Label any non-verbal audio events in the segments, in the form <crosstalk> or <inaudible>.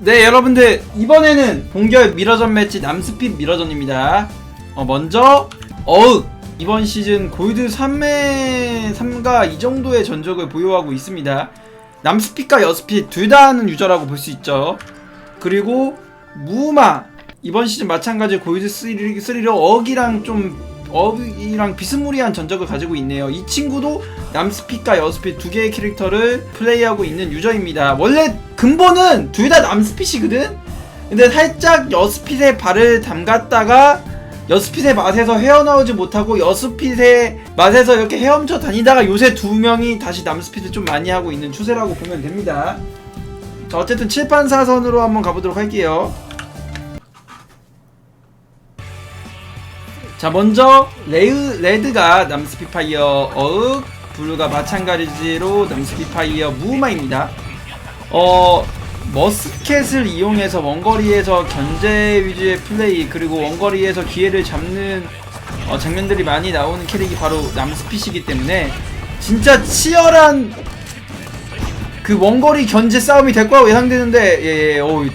네 여러분들 이번에는 본결 미러전 매치 남스핏 미러전입니다. 어, 먼저 어흑 이번 시즌 골드 3회 3가 이 정도의 전적을 보유하고 있습니다. 남스핏과 여스핏 둘 다 하는 유저라고 볼 수 있죠. 그리고 무마! 이번 시즌 마찬가지 골드 3로 어흑이랑 좀 어흑이랑 비스무리한 전적을 가지고 있네요. 이 친구도 남스핏과 여스핏 두 개의 캐릭터를 플레이하고 있는 유저입니다. 원래 근본은 둘 다 남스핏이거든? 근데 살짝 여스핏에 발을 담갔다가 여스핏의 맛에서 헤어나오지 못하고 여스핏의 맛에서 이렇게 헤엄쳐 다니다가 요새 두 명이 다시 남스핏을 좀 많이 하고 있는 추세라고 보면 됩니다. 자, 어쨌든 칠판 사선으로 한번 가보도록 할게요. 자 먼저 레드, 레드가 남스피파이어 어흑 블루가 마찬가지로 남스피파이어 무마입니다 어 머스켓을 이용해서 원거리에서 견제 위주의 플레이 그리고 원거리에서 기회를 잡는 어, 장면들이 많이 나오는 캐릭이 바로 남스핏이기 때문에 진짜 치열한 그 원거리 견제 싸움이 될 거라고 예상되는데 예, 예, 오,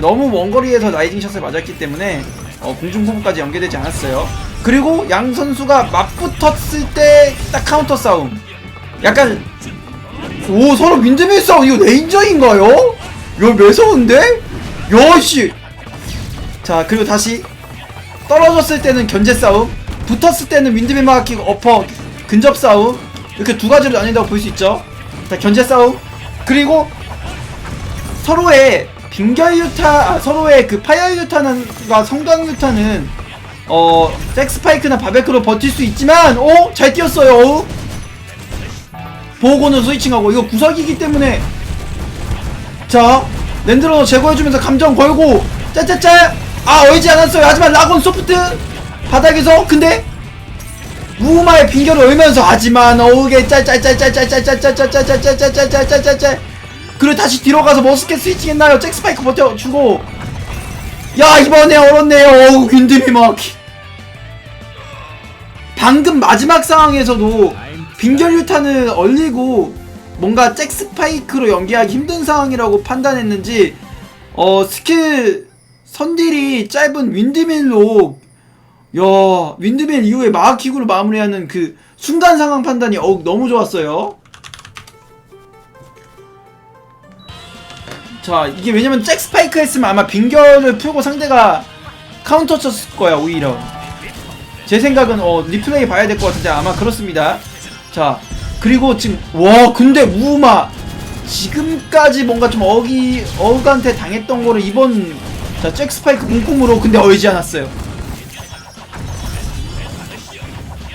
너무 원거리에서 라이징 샷을 맞았기 때문에 어, 공중 포부까지 연계되지 않았어요. 그리고 양 선수가 맞붙었을 때 딱 카운터 싸움. 약간 오 서로 윈드밀 싸움 이거 레인저인가요? 이거 매서운데? 여씨. 자 그리고 다시 떨어졌을 때는 견제 싸움, 붙었을 때는 윈드밀 마킹 어퍼 근접 싸움 이렇게 두 가지로 나뉜다고 볼 수 있죠. 자 견제 싸움 그리고 서로의 빙결 유타 아, 서로의 그 파열 유타는과 성광 유타는 어 잭스파이크나 바베크로 버틸 수 있지만 오 잘 뛰었어요 어? 보호고는 스위칭하고 이거 구석이기 때문에. 자 랜드로 제거해주면서 감정 걸고 짜짜짜! 아 얼지 않았어요. 하지만 라곤 소프트! 바닥에서 근데? 무마의 빙결을 얼면서 하지만 어우게 짤짤짤짤짤짤짤짤짤짤짤짤짤짤짤짤짤짤짤. 그리고 다시 뒤로 가서 머스켓 스위칭 했나요? 잭스파이크 버텨주고 야 이번에 얼었네요. 어우 윈드미 마키 방금 마지막 상황에서도 빙결 유탄을 얼리고 뭔가 잭스파이크로 연기하기 힘든 상황이라고 판단했는지 어 스킬 선딜이 짧은 윈드밀로 야 윈드밀 이후에 마하킥으로 마무리하는 그 순간 상황 판단이 어우 너무 좋았어요 자 이게 왜냐면 잭 스파이크 했으면 아마 빙결을 풀고 상대가 카운터 쳤을 거야 오히려. 제 생각은 어 리플레이 봐야 될 것 같은데 아마 그렇습니다. 자 그리고 지금 와 근데 우마. 지금까지 뭔가 좀 어기 어그한테 당했던 거를 이번 자잭 스파이크 공kum으로 근데 얼지 않았어요.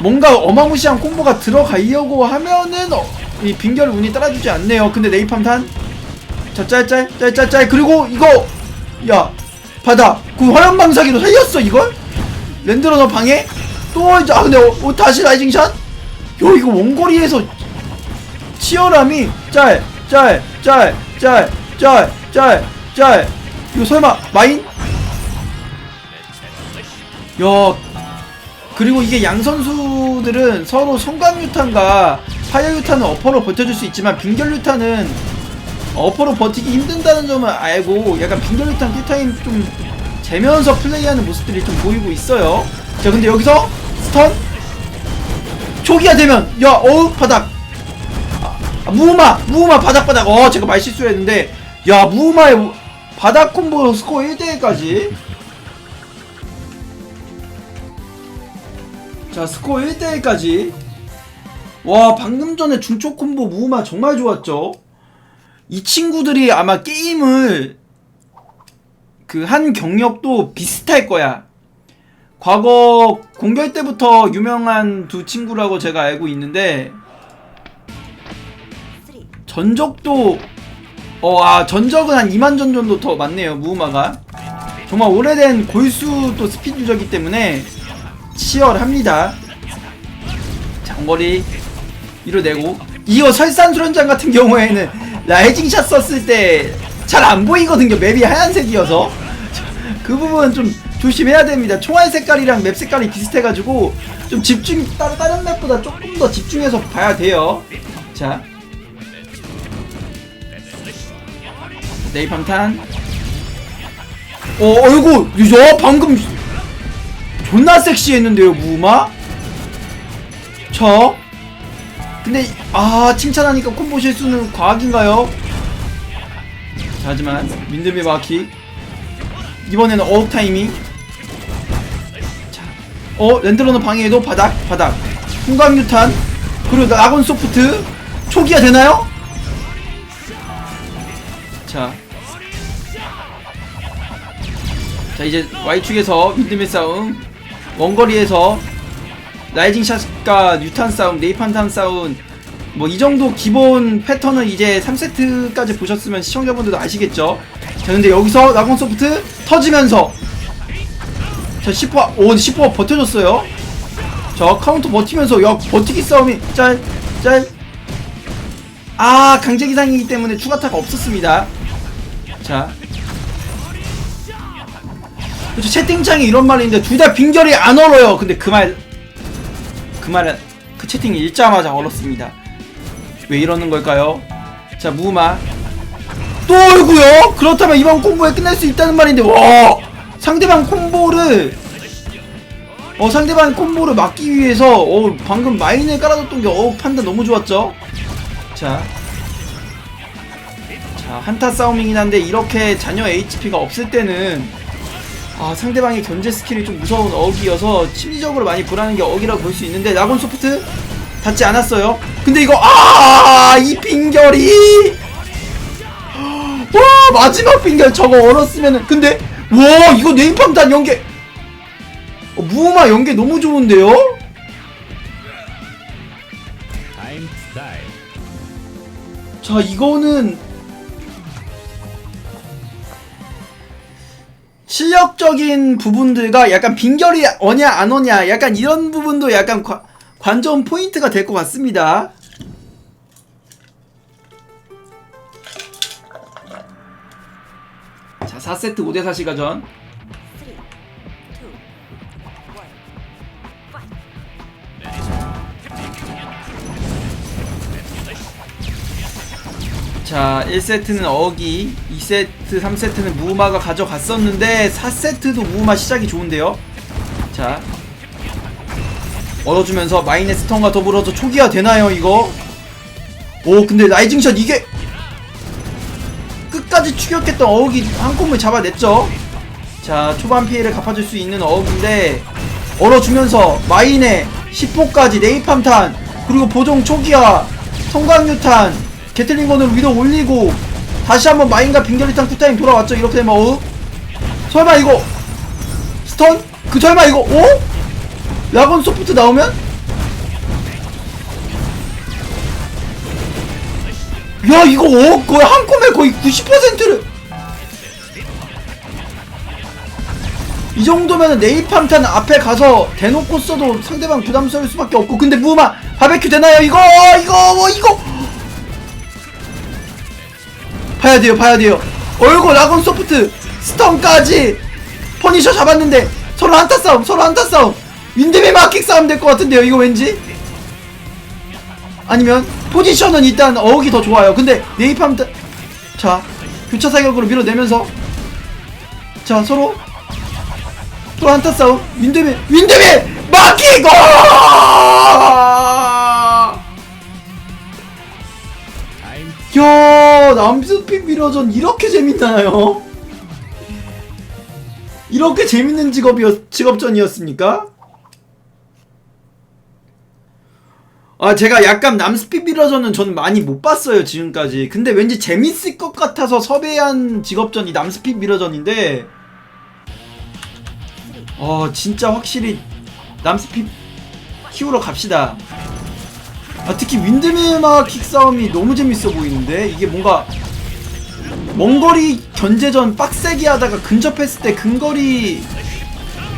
뭔가 어마무시한 콤보가 들어가려고 하면은 어, 이 빙결 운이 따라주지 않네요. 근데 네이팜 탄 자, 짤짤, 짤짤짤, 그리고 이거, 야, 받아. 그 화염방사기로 살렸어, 이걸? 랜드러너 방에? 또, 이제, 아, 근데, 어, 어, 다시 라이징 샷? 야, 이거 원거리에서 치열함이, 짤, 짤, 짤, 짤, 짤, 짤, 짤. 이거 설마, 마인? 야, 그리고 이게 양 선수들은 서로 성광유탄과 파열유탄은 어퍼로 버텨줄 수 있지만 빙결유탄은 어퍼로 버티기 힘든다는 점을 알고 약간 빙결유탄 꿀타임 좀 재면서 플레이하는 모습들이 좀 보이고 있어요. 자 근데 여기서 스턴? 초기화 되면 야 어우 바닥. 아, 무우마 무우마 바닥 바닥. 어 제가 말 실수했는데. 야 무우마의 바닥 콤보 스코어 1대1까지? 자 스코어 1대1까지? 와 방금 전에 중초 콤보 무우마 정말 좋았죠 이 친구들이 아마 게임을 그 한 경력도 비슷할 거야. 과거 공결 때부터 유명한 두 친구라고 제가 알고 있는데 전적도 어 아 전적은 한 2만 전 정도 더 많네요 무우마가 정말 오래된 골수 또 스피드 유저기 때문에 치열합니다 장거리 이뤄내고 이어 설산 수련장 같은 경우에는 라이징샷 썼을 때 잘 안 보이거든요. 맵이 하얀색이어서. <laughs> 그 부분 좀 조심해야 됩니다. 총알 색깔이랑 맵 색깔이 비슷해가지고 좀 집중 다른, 다른 맵보다 조금 더 집중해서 봐야 돼요. 자. 네이팜탄. 어, 어이구, 야, 방금 존나 섹시했는데요, 무마? 저? 근데, 아, 칭찬하니까 콤보 실수는 과학인가요? 자, 하지만, 민드비 마키. 이번에는 어욱 타이밍. 자, 어, 랜드로는 방해해도 바닥, 바닥. 풍광유탄. 그리고 낙원 소프트. 초기화 되나요? 자. 자 이제 Y축에서 민드밀 싸움 원거리에서 라이징 샷과 뉴탄 싸움 네이판탄 싸움 뭐 이 정도 기본 패턴은 이제 3세트까지 보셨으면 시청자분들도 아시겠죠? 자 근데 여기서 라곤 소프트 터지면서 자 10호 오 10호 버텨줬어요. 자 카운터 버티면서 야 버티기 싸움이 짤짤아 강제 기상이기 때문에 추가타가 없었습니다. 자. 그쵸 채팅창에 이런 말이 있는데 둘다 빈결이 안 얼어요. 근데 그 말 그 말은 그 채팅이 읽자마자 얼었습니다. 왜 이러는 걸까요? 자 무마. 또 얼고요? 그렇다면 이번 콤보에 끝날 수 있다는 말인데 와! 상대방 콤보를 어 상대방 콤보를 막기 위해서 어 방금 마인을 깔아줬던 게어 판단 너무 좋았죠? 자. 자, 한타 싸움이긴 한데 이렇게 잔여 HP가 없을 때는 아 상대방의 견제 스킬이 좀 무서운 어기여서 심리적으로 많이 불안한 게 어기라고 볼 수 있는데 라곤 소프트 닿지 않았어요. 근데 이거 아 이 빙결이 와 마지막 빙결 저거 얼었으면은 근데 와 이거 네임팜단 연계 어, 무음화 연계 너무 좋은데요? 자 이거는 실력적인 부분들과 약간 빈결이 어냐 안 오냐 약간 이런 부분도 약간 관, 관전 포인트가 될 것 같습니다. 자 4세트 5대4 시가전 자 1세트는 어기 2세트 3세트는 무마가 가져갔었는데 4세트도 무마 시작이 좋은데요. 자 얼어주면서 마이네 스턴과 더불어서 초기화 되나요 이거? 오 근데 라이징샷 이게 끝까지 추격했던 어욱이 한 콤을 잡아냈죠? 자 초반 피해를 갚아줄 수 있는 어욱인데 얼어주면서 마인의 10호까지 네이팜탄 그리고 보정 초기화 성광유탄 게틀링건을 위로 올리고 다시 한번 마인과 빙결리탄 쿨타임 돌아왔죠 이렇게 되면 어욱 설마 이거 스턴? 그 설마 이거 오? 라곤 소프트 나오면? 야 이거 어? 거의 한 콤에 거의 90%를 이 정도면은 네이팜탄 앞에 가서 대놓고 써도 상대방 부담스러울 수밖에 없고 근데 무마 바베큐 되나요 이거 이거 뭐 이거 봐야 돼요 봐야 돼요. 얼굴 라곤 소프트 스턴까지 퍼니셔 잡았는데 서로 한타 싸움 서로 한타 싸움. 윈드미 마킥 싸움 될 것 같은데요 이거 왠지? 아니면 포지션은 일단 어욱이 더 좋아요. 근데 네이팜 자 교차 사격으로 밀어내면서 자 서로 또 한타 싸움. 윈드미 윈드미 마킥 고 야 남스픽 미러전 이렇게 재밌나요? 이렇게 재밌는 직업이었 직업전이었습니까? 아 제가 약간 남스픽 미러전은 저는 많이 못 봤어요 지금까지 근데 왠지 재밌을 것 같아서 섭외한 직업전이 남스픽 미러전인데 어 진짜 확실히 남스픽 키우러 갑시다 아, 특히 윈드밀마 킥 싸움이 너무 재밌어 보이는데 이게 뭔가 먼거리 견제전 빡세게 하다가 근접했을 때 근거리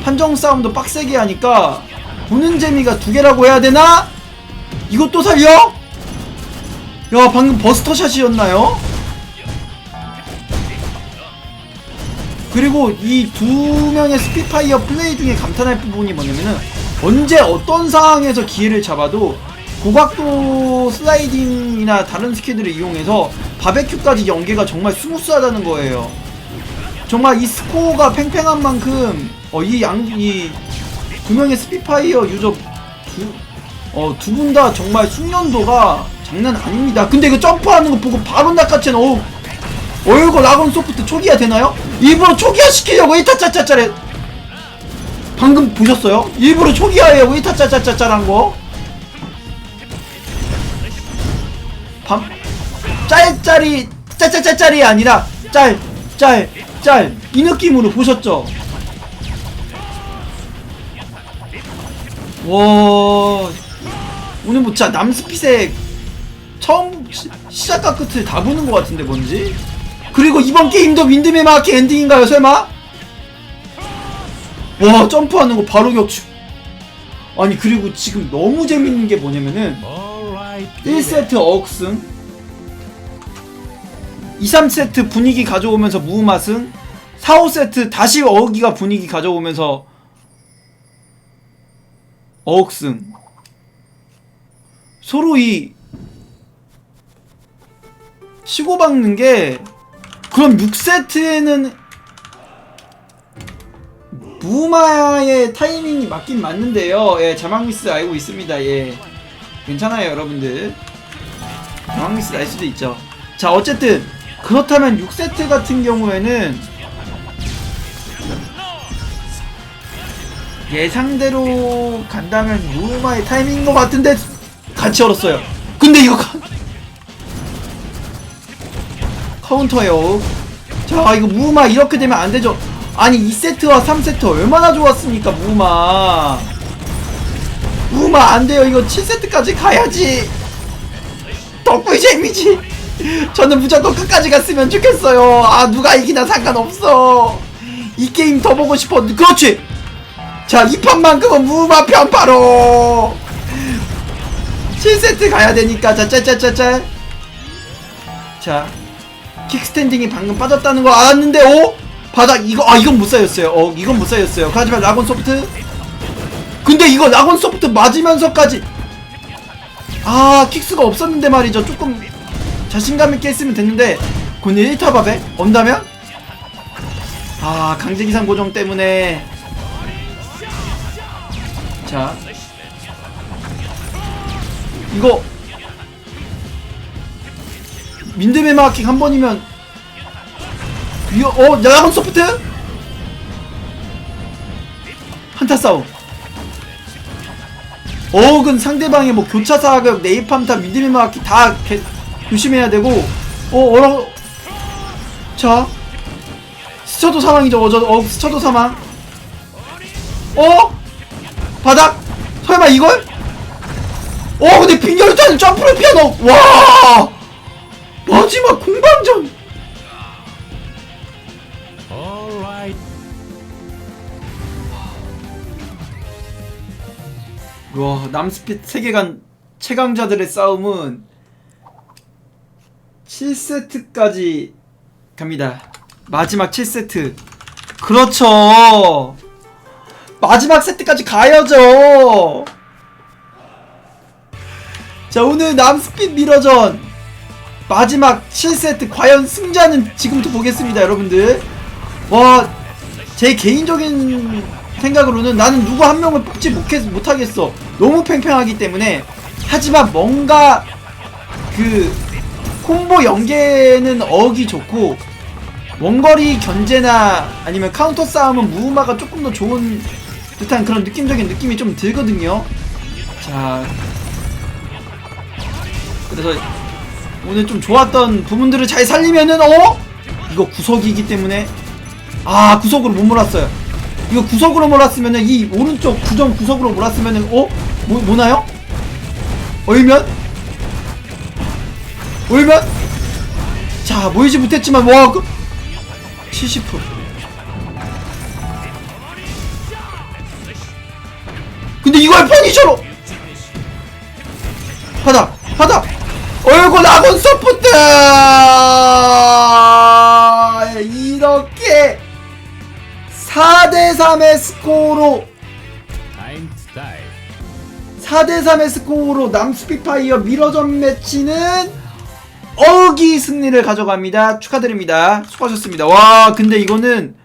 판정 싸움도 빡세게 하니까 보는 재미가 두 개라고 해야 되나? 이것도 살려? 야 방금 버스터샷이었나요? 그리고 이 두 명의 스피파이어 플레이 중에 감탄할 부분이 뭐냐면은 언제 어떤 상황에서 기회를 잡아도 고각도 슬라이딩이나 다른 스킬들을 이용해서 바베큐까지 연계가 정말 스무스하다는 거예요. 정말 이 스코어가 팽팽한 만큼 어, 이 양 이 두 명의 스피파이어 유저 두어두 분 다 정말 숙련도가 장난 아닙니다. 근데 이거 점프하는 거 보고 바로 낚아채는 어 어이구 라곤 소프트 초기화 되나요? 일부러 초기화 시키려고 이타짜짜짜래 방금 보셨어요? 일부러 초기화해요 이타짜짜짜짜란 거 밤 짤짤이 짜짜짜짜리 아니라 짤 짤 짤 이 느낌으로 보셨죠? 와 오늘 뭐 진짜 남스핏의 처음 시, 시작과 끝을 다 보는 것 같은데 뭔지? 그리고 이번 게임도 윈드메 마키 엔딩인가요 설마? 와 점프하는 거 바로 격추 아니 그리고 지금 너무 재밌는 게 뭐냐면은. 1세트 어옥승 2, 3세트 분위기 가져오면서 무음화승 4, 5세트 다시 어기가 분위기 가져오면서 어옥승 서로 이 치고 박는 게 그럼 6세트에는 무마의 타이밍이 맞긴 맞는데요. 예, 자막 미스 알고 있습니다. 예. 괜찮아요, 여러분들. 자막 미스 날 수도 있죠. 자, 어쨌든 그렇다면 6세트 같은 경우에는 예상대로 간다면 무마의 타이밍인 것 같은데 같이 얼었어요. 근데 이거 카... 카운터요. 자, 이거 무마 이렇게 되면 안 되죠. 아니 2세트와 3세트 얼마나 좋았습니까 무마 무마 안 돼요. 이거 7세트까지 가야지. 덕분이 재미지. 저는 무조건 끝까지 갔으면 좋겠어요. 아 누가 이기나 상관없어. 이 게임 더 보고 싶어. 그렇지. 자 이 판만큼은 무마 편 바로. 7세트 가야 되니까. 자 짤짤짤짤 자 킥스탠딩이 방금 빠졌다는 거 알았는데 오? 바닥 이거 아 이건 못 쌓였어요. 어 이건 못 쌓였어요. 하지만 라곤 소프트 근데 이거 라곤 소프트 맞으면서까지 아 킥스가 없었는데 말이죠. 조금 자신감 있게 했으면 됐는데 군이 1타밥에 온다면? 아 강제 기상 고정 때문에. 자. 이거 민드메 마킹 한 번이면 이거 어 야간 소프트? 한타 싸움 어근 상대방의 뭐 교차 사격 네이팜타 미드미 마키 다 개, 조심해야 되고 어 어라 자. 스쳐도 사망이죠 어저 어 스쳐도 사망. 어? 바닥? 설마 이걸? 어 근데 빈혈탄 점프를 피하노. 와! 마지막 공방전 와 남스핏 세계관 최강자들의 싸움은 7세트까지 갑니다. 마지막 7세트. 그렇죠. 마지막 세트까지 가야죠. 자 오늘 남스핏 미러전 마지막 7세트 과연 승자는 지금부터 보겠습니다 여러분들. 와, 제 개인적인 생각으로는 나는 누구 한 명을 뽑지 못했, 못하겠어. 너무 팽팽하기 때문에. 하지만 뭔가 그 콤보 연계는 어기 좋고 원거리 견제나 아니면 카운터 싸움은 무음마가 조금 더 좋은 듯한 그런 느낌적인 느낌이 좀 들거든요. 자, 그래서 오늘 좀 좋았던 부분들을 잘 살리면은 어? 이거 구석이기 때문에 아 구석으로 못 몰았어요 이거 구석으로 몰았으면은 이 오른쪽 구정 구석으로 몰았으면은 어? 뭐, 뭐나요? 얼면? 얼면? 자 모이지 못했지만 와 그, 70% 근데 이걸 퍼니셔로 바닥 바닥 얼굴 아군 소프트 3의 스코어로 Time to die. 4대3의 스코어로 남스피파이어 미러전 매치는 어기 승리를 가져갑니다. 축하드립니다. 수고하셨습니다. 와 근데 이거는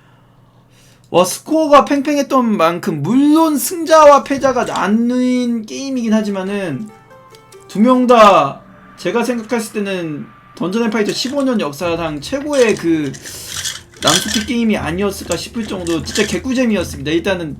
와 스코어가 팽팽했던 만큼 물론 승자와 패자가 나뉜 게임이긴 하지만은 두 명 다 제가 생각했을 때는 던전 앤파이터 15년 역사상 최고의 그 남스피 게임이 아니었을까 싶을 정도 진짜 개꿀잼이었습니다. 일단은